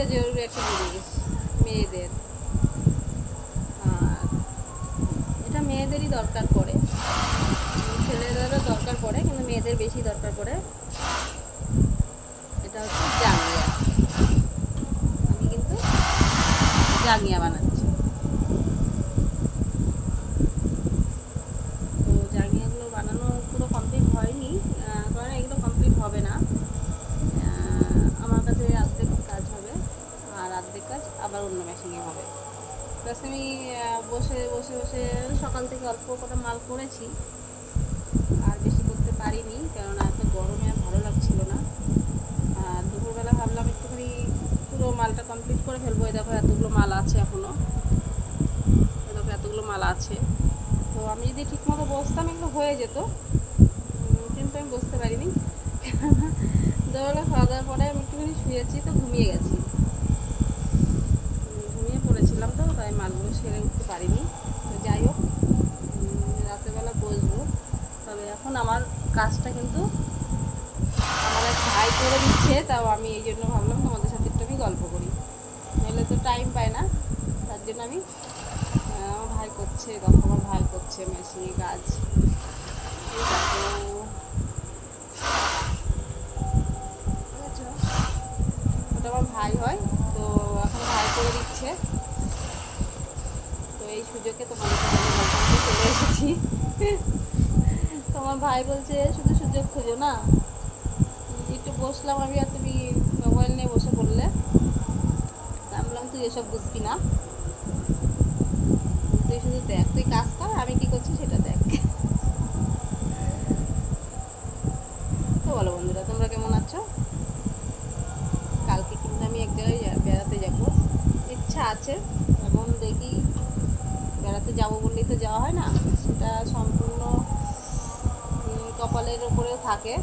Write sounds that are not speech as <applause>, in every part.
থেকে জরুরি একটা জিনিস, মেয়েদের। আর এটা মেয়েদেরই দরকার পড়ে। ছেলেদেরও দরকার পড়ে, কিন্তু মেয়েদের বেশি দরকার পড়ে। এটা হচ্ছে জাঙ্গিয়া। আমি কিন্তু জাঙ্গিয়া বানাচ্ছি তো জাঙ্গিয়াগুলো বানানো পুরো কমপ্লিট হয়নি আহ, কারণ এগুলো কমপ্লিট হবে না আহ, আমার কাছে অর্ধেক কাজ হবে আর অর্ধেক কাজ আবার অন্য মেশিনে হবে প্লাস আমি বসে বসে বসে সকাল থেকে অল্প কটা মাল করেছি। আর বেশি করতে পারিনি, কেননা এত গরমে আর ভালো লাগছিল না। আর দুপুরবেলা ভাবলাম একটুখানি পুরো মালটা কমপ্লিট করে ফেলব। এই দেখো এতগুলো মাল আছে এখনও এই দেখো এতগুলো মাল আছে। তো আমি যদি ঠিকমতো বসতাম এগুলো হয়ে যেত। কিন্তু আমি বসতে পারিনি। <laughs> দুপুরবেলা খাওয়া দাওয়ার পরে আমি একটুখানি শুয়েছি, তো ঘুমিয়ে গেছি উম, ঘুমিয়ে পড়েছিলাম তো তাই মালগুলো সেরে উঠতে পারিনি তো যাই হোক উম, রাতেরবেলা বসবো তবে এখন আমার কাজটা কিন্তু আমার এক ভাই করে দিচ্ছে তাও আমি এই জন্য ভাবলাম তোমাদের সাথে একটু আমি গল্প করি নাহলে তো টাইম পায় না। তার জন্য আমি আমার ভাই করছে, তখন আমার ভাই করছে, মেশিনে কাজ? ওটা আমার ভাই হয়, তো এখন ভাই করে দিচ্ছে। তো এই সুযোগে করতে চলে এসেছি। তোমার ভাই বলছে, শুধু সুযোগ খোঁজো না। একটু বসলাম আমি আর তুমি মোবাইল নিয়ে বসে পড়লে তা আমি বললাম তুই এসব বুঝবি না। তুই শুধু দেখ, তুই কাজ কর, আমি কি করছি সেটা দেখ। তো বলো বন্ধুরা, তোমরা কেমন আছো? কালকে কিন্তু আমি এক জায়গায় বেড়াতে যাব। ইচ্ছা আছে, এখন দেখি বেড়াতে যাব বললেই তো যাওয়া হয় না। সেটা সম্পূর্ণ কপালের উপরেও থাকে।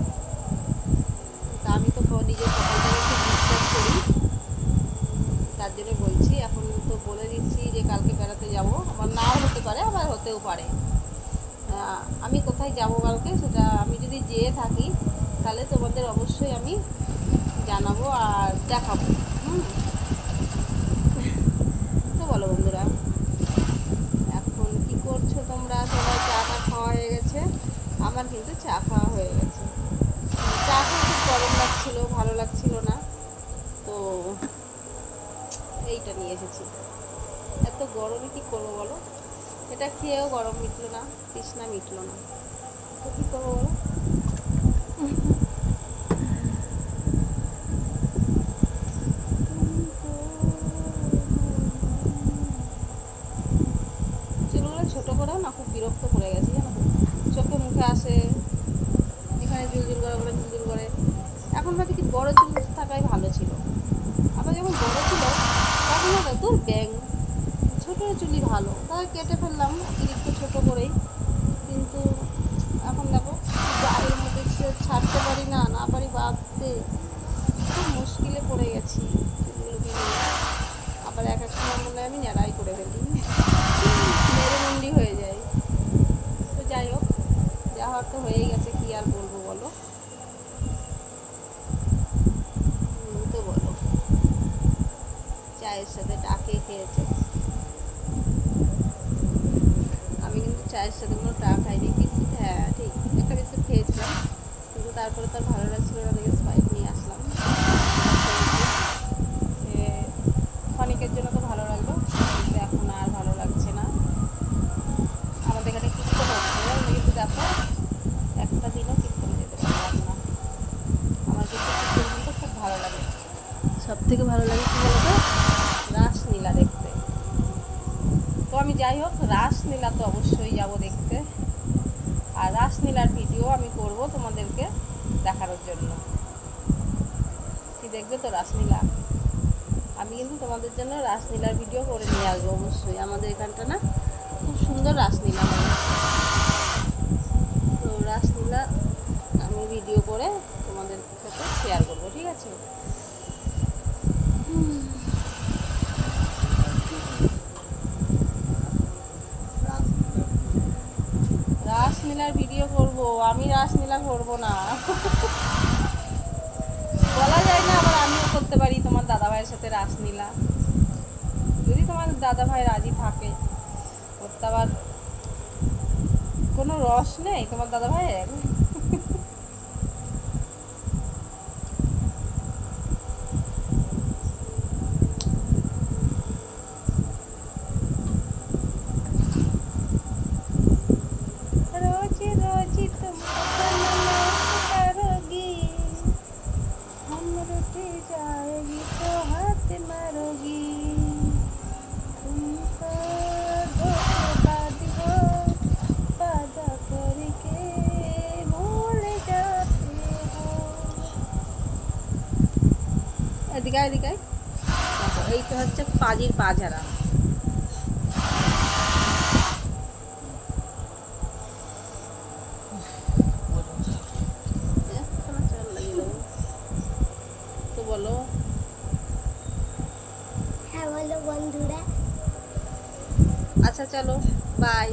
তা আমি তো নিজের কপালটাকে খুব বিশ্বাস করি তার জন্য বলছি, এখন তো বলে দিচ্ছি যে কালকে বেড়াতে যাব। আবার নাও হতে পারে, আবার হতেও পারে। আমি কোথায় যাব কালকে সেটা আমি যদি যেয়ে থাকি, তাহলে তোমাদের অবশ্যই আমি জানাব আর দেখাবো। হুম। তো বলো বন্ধুরা, এখন কি করছ তোমরা? সবাই চা টা খাওয়া হয়ে গেছে। আমার কিন্তু চা খাওয়া হয়ে গেছে। চা খেয়ে খুব গরম লাগছিল, ভালো লাগছিল না। তো এইটা নিয়ে এসেছি। এত গরমে কি করব বলো? এটা খেয়েও গরম মিটলো না, তৃষ্ণা মিটলো না। তো কী করব বলো? চুলগুলো ছোটো করেও না, খুব বিরক্ত করে গেছি, জানো চোখে মুখে আসে, এখানে জুলজুল করে বলে জুলজুল করে। এখন ভাবি কি বড় চুল থাকাই ভালো ছিল। আবার যখন বড় তখন না তোর ব্যাং ছোটো চুলই ভালো। তাই কেটে ফেললাম অতিরিক্ত ছোটো করেই কিন্তু এখন দেখো গাড়ির মধ্যে ছে- ছাড়তে পারি না না পারি বাঁধতে খুব মুশকিলে পড়ে গেছি চুলগুলোকে নিয়ে আবার এক এক সময় মনে হয় আমি ন্যাড়াই করে ফেলি মেরুমন্ডি হয়ে যায় তো যাই হোক যা হওয়ার তো হয়েই গেছে কি আর বলব বলো হুম, তো বলো চায়ের সাথে ডাকে খেয়েছে আমি কিন্তু চায়ের সাথে কোনো চা খাইনি বিস্কিট হ্যাঁ ঠিক একটা বিস্কিট খেয়েছিলাম কিন্তু তারপরে তার ভালো লাগছিল না, দেখে স্পাইট নিয়ে আসলাম। ক্ষণিকের জন্য তো ভালো লাগল, কিন্তু এখন আর ভালো লাগছে না। আমাদের এখানে কীর্তন হচ্ছে কিন্তু দেখো, একটা দিনও কীর্তনে যেতে পারলাম না। আমার কিন্তু কিন্তু খুব ভালো লাগে। সব থেকে ভালো লাগে কী বলতো রাসলীলা দেখতে। তো আমি যাই হোক রাসলীলা তো অবশ্যই যাব দেখতে। আর রাস রাসলীলার ভিডিও আমি করব তোমাদেরকে দেখানোর জন্য কি তো রাসলীলা। আমি কিন্তু তোমাদের জন্য রাসলীলার ভিডিও করে নিয়ে আসব অবশ্যই। আমাদের এখানটা না খুব সুন্দর রাসলীলা হয় তো রাসলীলা আমি ভিডিও করে তোমাদের সাথে শেয়ার করব, ঠিক আছে? রাসলীলার ভিডিও করব। আমি রাসলীলা করব না। বলা যায় না করতে পারি, তোমার দাদা ভাইয়ের সাথে রাসলীলা যদি তোমার দাদা ভাই রাজি থাকে, ওর তো আবার কোনো রস নেই, তোমার দাদা এদিকে আয়। দেখো, এইটা হচ্ছে পাজির পাঝারা এখনও চাল লাগিয়ে দেবো। তো বলো হ্যাঁ বলো বন্ধুরা আচ্ছা চলো বাই